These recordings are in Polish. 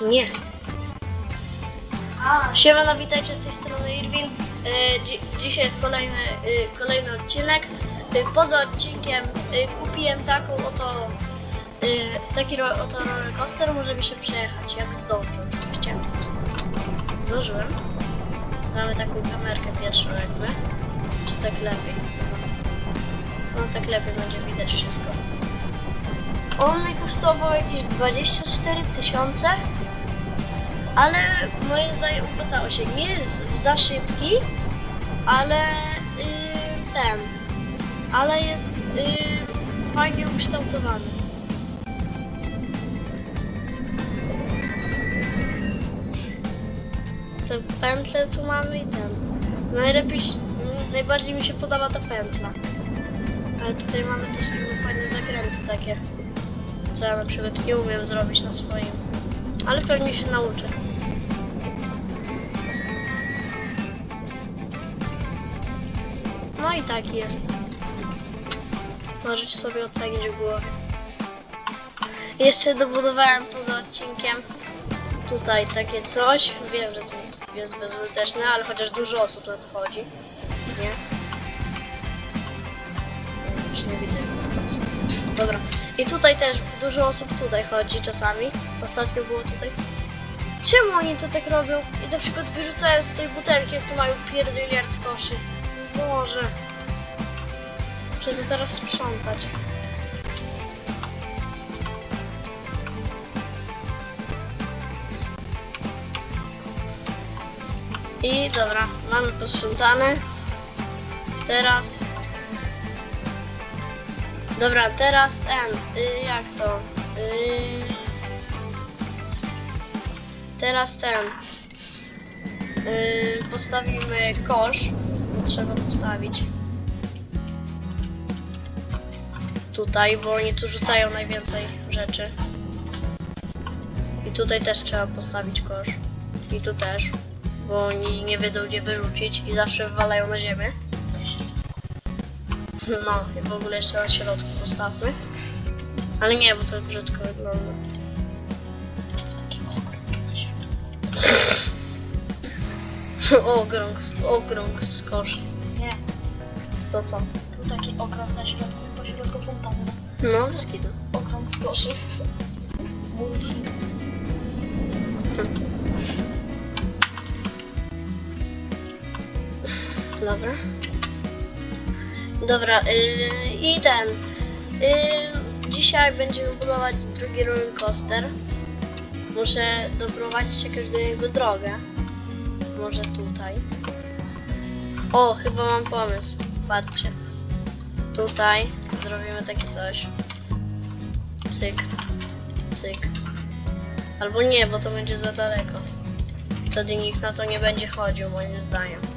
Nie. Siemano, witajcie z tej strony Irwin. E, dzi dzisiaj jest kolejny, e, kolejny odcinek. E, poza odcinkiem kupiłem taką oto, taki oto roller coaster, możemy się przejechać, jak zdążę. Chciałem. Zdążyłem. Mamy taką kamerkę pierwszą jakby. Czy tak lepiej? No tak lepiej będzie widać wszystko. On mi kosztował jakieś 24 tysiące. Ale moim zdaniem opłacało się. Nie jest za szybki, ale yy, ten. Ale jest yy, fajnie ukształtowany. Te pętle tu mamy i ten. Najlepiej, najbardziej mi się podoba ta pętla. Ale tutaj mamy też inne fajne zakręty takie. Co ja na przykład nie umiem zrobić na swoim. Ale pewnie się nauczę. No i taki jest. Możecie sobie ocenić w głowie. Jeszcze dobudowałem poza odcinkiem tutaj takie coś. Wiem, że to jest bezużyteczne, ale chociaż dużo osób na to chodzi. Nie? Już nie widzę. Dobra. I tutaj też dużo osób tutaj chodzi czasami. Ostatnio było tutaj. Czemu oni to tak robią? I na przykład wyrzucają tutaj butelki, jak tu mają pierdyliard koszy. Boże. Muszę teraz sprzątać. I dobra, mamy posprzątane. Teraz... Dobra, teraz ten, y, jak to? Y, teraz ten. Y, postawimy kosz. Trzeba postawić. Tutaj, bo oni tu rzucają najwięcej rzeczy. I tutaj też trzeba postawić kosz. I tu też, bo oni nie wiedzą gdzie wyrzucić i zawsze wywalają na ziemię. No i w ogóle jeszcze na środku postawmy. Ale nie, bo to brzydko wygląda. Okrąg z koszy. nie. To co? Tu taki okrąg na środku i po środku fontanna. No, bez kitu. Okrąg z koszy. Murzyński. Dobra. Dobra, yy, i ten. Yy, dzisiaj będziemy budować drugi roller coaster. Muszę doprowadzić jakąś do niego drogę. Może tutaj. O, chyba mam pomysł. Patrzcie. Tutaj zrobimy takie coś. Cyk. Cyk. Albo nie, bo to będzie za daleko. Wtedy nikt na to nie będzie chodził, moim zdaniem.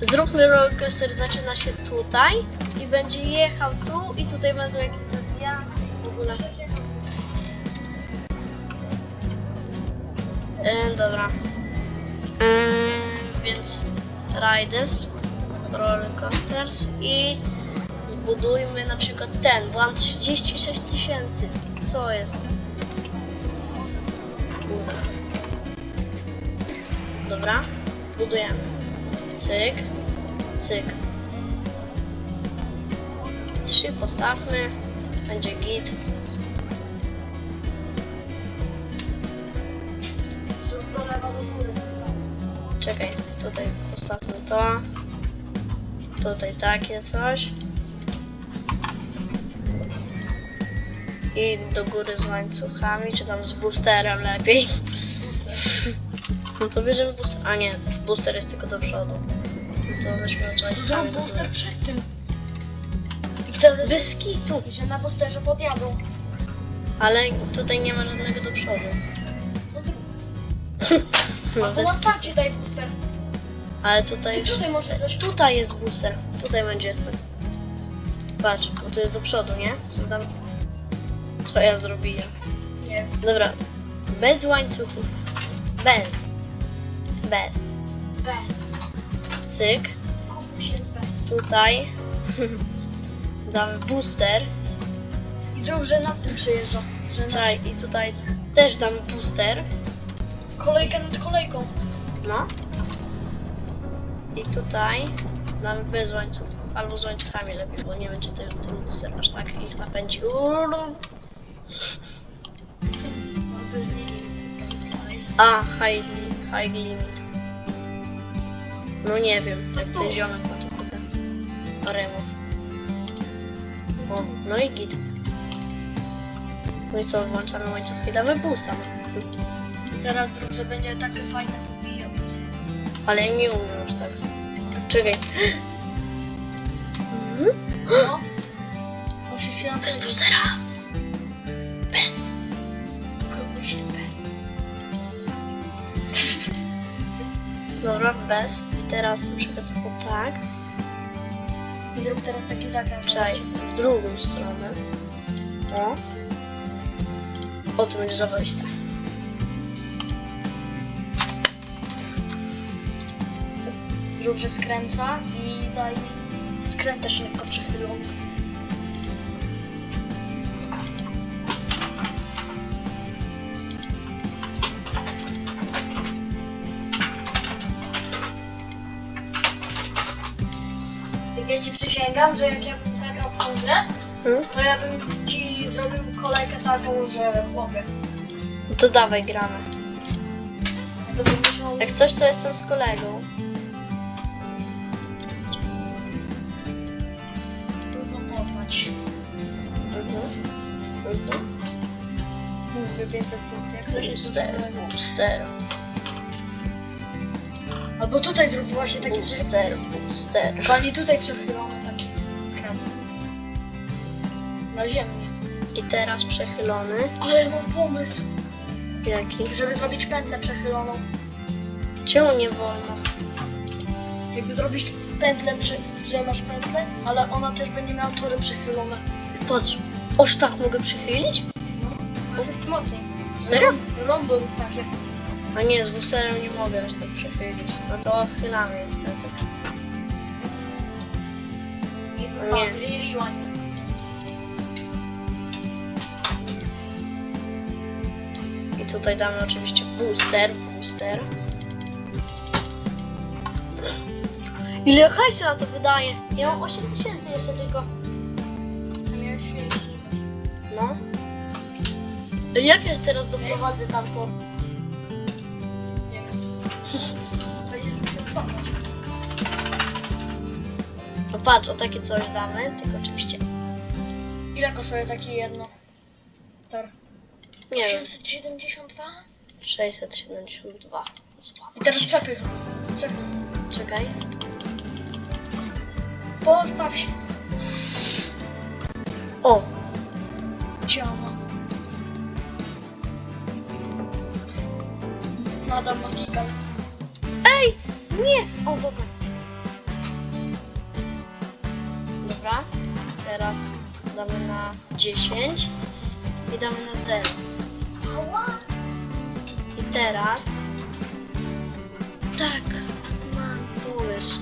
Zróbmy rollercoaster, zaczyna się tutaj i będzie jechał tu i tutaj będą jakieś zawijasy i w ogóle. E, dobra. E, więc riders, rollercoasters i zbudujmy na przykład ten, bo mam 36 tysięcy. Co jest? Dobra, budujemy. Cyk, cyk. Trzy postawmy. Będzie git. Czekaj, tutaj postawmy to. Tutaj takie coś. I do góry z łańcuchami, czy tam z boosterem lepiej. No to bierzemy booster. A nie, booster jest tylko do przodu. No to weźmy Zrób do booster przed tym. I wtedy... Bez kitu! I że na boosterze podjadą. Ale tutaj nie ma żadnego do przodu. To zrób. No Albo bez na starcie daj booster. Ale tutaj I już... tutaj może. Tutaj jest booster. Tutaj będzie. Patrz, bo to jest do przodu, nie? Co tam... Co ja zrobiłem? Nie. Dobra. Bez łańcuchów. Bez. Bez. Bez. Cyk. Z bez. Tutaj. Damy booster. I zrób, że nad tym przejeżdża. Czekaj, i tutaj też dam booster. Kolejka nad kolejką. No. I tutaj damy bez łańcuchów. Albo z łańcuchami lepiej, bo nie wiem czy ten, ten booster aż tak ich napędzi. Uuu. A, high, high limit. No nie wiem, jak ten ziomek ma tu kupę. Remo. O, no i git. No i co, włączamy łańcuchy i damy boosta. Teraz że będzie takie fajne zabijające. Ale ja nie umiem już tak. Czekaj. Mhm. No. Musisz się Bez napędzić. boostera. Dobra, bez. I teraz na przykład o tak. I zrób teraz taki zakręt. W drugą stronę. O. O, to będzie zawojiste. Zrób, że skręca i daj skręt też lekko przechylony. Ja ci przysięgam, że jak ja bym zagrał w tą grę, Hmm? to ja bym ci zrobił kolejkę taką, że mogę. No to dawaj, gramy. To bym musiał... Jak coś, to jestem z kolegą. trudno poznać. Mhm. Mhm. Więcej co jak coś jest Albo tutaj zrobił właśnie taki booster, booster. Pani tutaj przechylony taki skręt. Na ziemię. I teraz przechylony. Ale mam pomysł, Jaki? żeby zrobić pętlę przechyloną. Czemu nie wolno? Jakby zrobić pętlę, przy, że masz pętlę, ale ona też będzie miała tory przechylone. Patrz, oż tak mogę przychylić? No, jest mocniej. Serio? Rondo rób takie. A nie, z boosterem nie mogę aż tak przechylić. No to odchylamy niestety. No Nie. nie. Rewind. I tutaj damy oczywiście booster, booster. Ile hajsu na to wydaje? Ja mam 8000 jeszcze tylko. A miałeś się No. Jak ja teraz doprowadzę tam No patrz, o takie coś damy, tylko oczywiście. Ile kosztuje takie jedno? Tor. Nie wiem, 872? 672 zł. I teraz przepych. Przepych. Czekaj. Postaw się. O, Ciała. Nadam magika. Ej! Nie! O, dobra. Dobra. Teraz damy na 10 i damy na 0. Ała! I teraz... Tak, mam pomysł.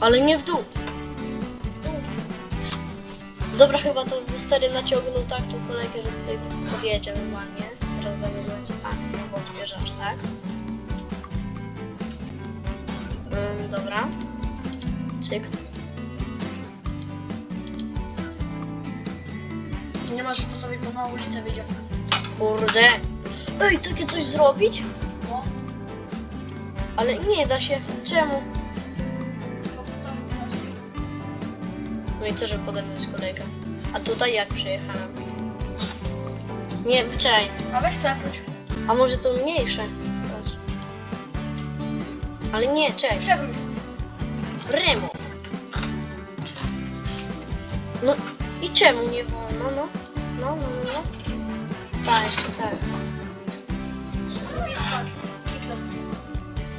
Ale nie w dół. Dobra, chyba to boostery naciągnął tak tą kolejkę, że tutaj podjedzie normalnie. Teraz zamiast łańcucha, to nie odbierzesz, tak? Ym, dobra. Cyk. Nie masz sposobu, bo na ulicę wyjdzie. Kurde. Ej, takie coś zrobić? No. Ale nie da się. Czemu? No i co, że pode mną jest kolejka? A tutaj jak przejechałem? Nie, czekaj. A weź przewróć. A może to mniejsze? Ale nie, czekaj. Przewróć. Remo. No i czemu nie wolno? No, no, no, no. no. Tak, jeszcze tak.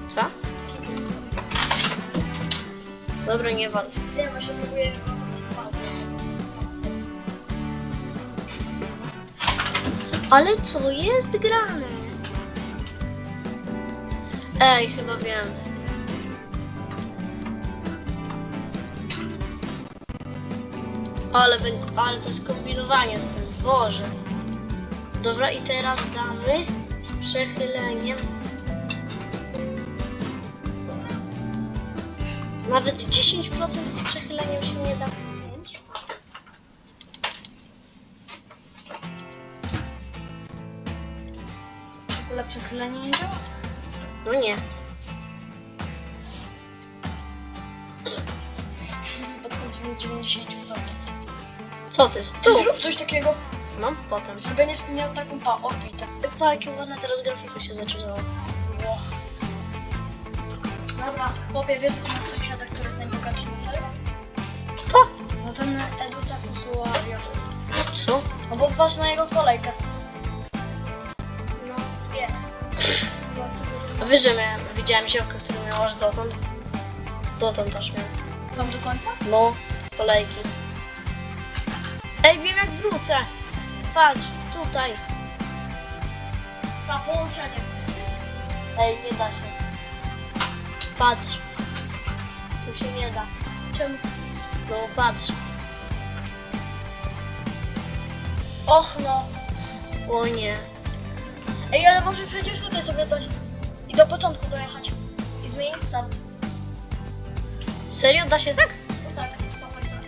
Co? Dobra, nie wal. Nie, właśnie próbuję Ale co jest grane? Ej, chyba wiem. Ale, ale to jest kombinowanie z tym, Boże. Dobra, i teraz damy z przechyleniem. Nawet 10% z przechyleniem się nie da. wziąć. W ogóle przechylenie nie działa? No nie. Podchodzimy 90 stopni. Co ty? Tu Tu! zrób coś takiego, No, potem. żeby nie miał taką pa, orbitę. Pa, jakie ładne teraz grafiki się zaczynało. Ło. Dobra, chłopie, wiesz na sąsiada, który jest najbogatszy na serio? Kto? No ten Edusa Kusuario. Co? No bo patrz na jego kolejkę. Że miałem, widziałem ziołkę, który miał aż dotąd. Dotąd też miał. Tam do końca? No, kolejki. Ej, wiem jak wrócę. Patrz, tutaj. Na połączenie. Ej, nie da się. Patrz. Tu się nie da. Czemu? No, patrz. Och no. O nie. Ej, ale może przecież tutaj sobie dać. Do początku dojechać. I zmienić start. Serio? Da się tak? No tak, cofaj tak.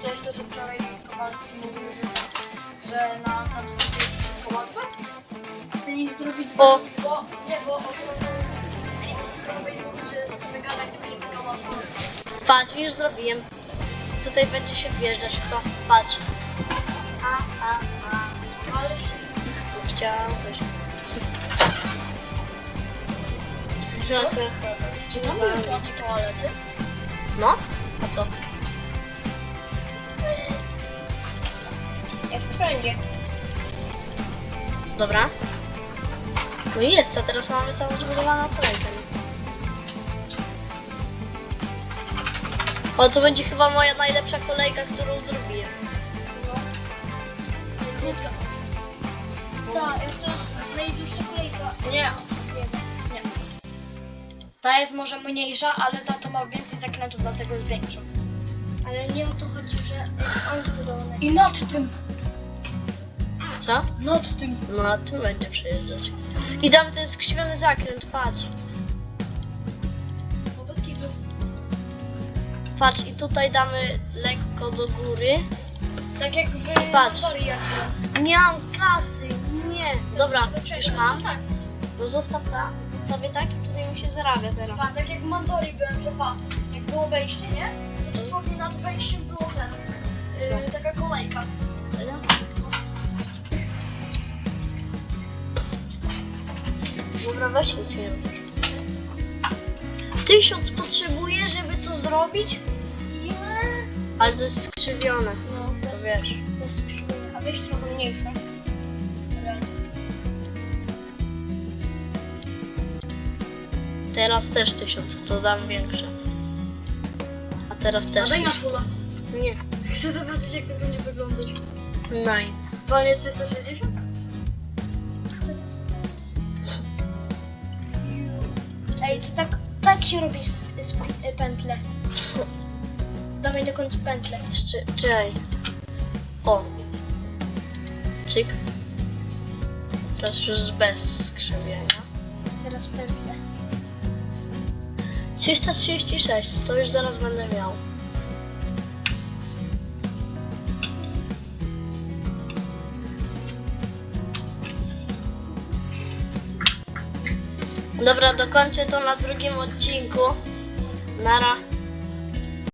Coś też wczoraj Kowalski mówił, że, że na Samsungu jest wszystko łatwe? Chcę nie zrobić O. Patrz, już zrobiłem. Tutaj będzie się wjeżdżać w to. Patrz. A, a, a. Ale Chciałbyś. Czy tam były toalety? No? A co? Jak wszędzie. Dobra. No i jest, a teraz mamy całą zbudowaną kolejkę. O, to będzie chyba moja najlepsza kolejka, którą zrobiłem. Krótka. Tak, to jest najdłuższa kolejka. Nie. Nie. Nie. Ta jest może mniejsza, ale za to ma więcej zakrętów, dlatego jest większa. Ale nie o to chodzi, że on zbudowany. I nad tym, Co? nad tym. No, a tym będzie przejeżdżać. I tam ten skrzywiony zakręt, patrz. Patrz, i tutaj damy lekko do góry. Tak jak w Patrz. Historii jak. Nie mam kasy, nie. Dobra, już mam. Tak. No zostaw ta, zostawię tak i tutaj mi się zarabia teraz. Pa, tak jak w Mandori byłem, że pa, jak było wejście, nie? To dosłownie nad wejściem było ten, yy, taka kolejka. Dobra, weź nic nie. Tysiąc potrzebuję, żeby to zrobić? Nie. Ale to jest skrzywione. No, To wiesz. To jest skrzywione, a weź trochę mniejsze. Teraz też tysiąc, to dam większe. A teraz A też daj na fulla. Nie. Chcę zobaczyć jak to będzie wyglądać. Nine. Panie 360? Tak się robi z, z, e, pętle. Dawaj do końca pętlę. Jeszcze, czekaj. O. Cyk. Teraz już bez skrzywienia. Teraz pętlę. 336, to już zaraz będę miał. Dobra, dokończę to na drugim odcinku. Nara.